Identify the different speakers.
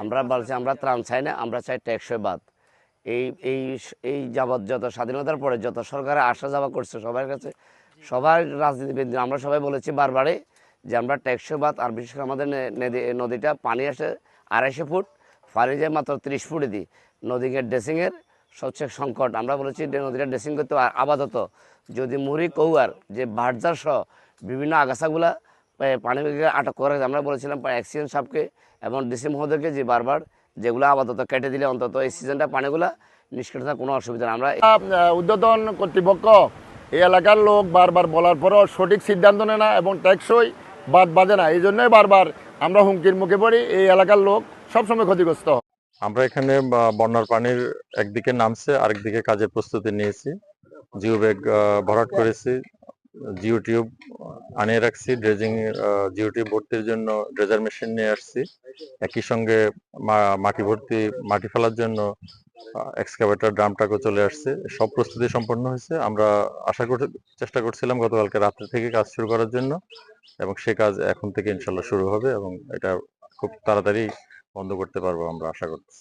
Speaker 1: আমরা বলছি আমরা ত্রাণ চাই না আমরা চাই টেকসই বাদ এই এই এই যাবৎ যত স্বাধীনতার পরে যত সরকারে আসা যাওয়া করছে সবার কাছে সবার রাজনীতিবিদ আমরা সবাই বলেছি বারবারে যে আমরা টেকসই বাদ আর বিশেষ করে আমাদের নদী নদীটা পানি আসে আড়াইশো ফুট পানি যায় মাত্র ত্রিশ ফুটে দিই নদীকে ড্রেসিংয়ের সবচেয়ে সংকট আমরা বলেছি যে নদীটা ড্রেসিং করতে আপাতত যদি মুড়ি কৌয়ার যে বার্জার সহ বিভিন্ন আগাছাগুলা পানি আটক করা যায়। আমরা বলেছিলাম অ্যাক্সিডেন্ট সাপকে এবং ডিসি মহোদয়কে যে বারবার যেগুলো আপাতত কেটে দিলে অন্তত এই সিজনটা পানিগুলা নিষ্কাশন কোনো অসুবিধা নেই। আমরা
Speaker 2: উদ্বোধন কর্তৃপক্ষ এই এলাকার লোক বারবার বলার পরও সঠিক সিদ্ধান্ত নেয় না এবং টেকসই বাদ বাজে না। এই জন্যই বারবার আমরা হুমকির মুখে পড়ি এই এলাকার লোক সবসময় ক্ষতিগ্রস্ত।
Speaker 3: আমরা এখানে বন্যার পানির একদিকে নামছে আরেকদিকে কাজের প্রস্তুতি নিয়েছি। জিও ব্যাগ ভরাট করেছি। জিও টিউব আনিয়ে রাখছি ড্রেজিং জিও টিউব ভর্তির জন্য ড্রেজার মেশিন নিয়ে আসছি। একই সঙ্গে মাটি ভর্তি, মাটি ফেলার জন্য এক্সকাভেটর ড্রামটাকে চলে আসছে। সব প্রস্তুতি সম্পন্ন হয়েছে। আমরা আশা করতে চেষ্টা করছিলাম গতকালকে রাত্রে থেকে কাজ শুরু করার জন্য এবং সে কাজ এখন থেকে ইনশাল্লাহ শুরু হবে এবং এটা খুব তাড়াতাড়ি বন্ধ করতে পারব আমরা আশা করছি।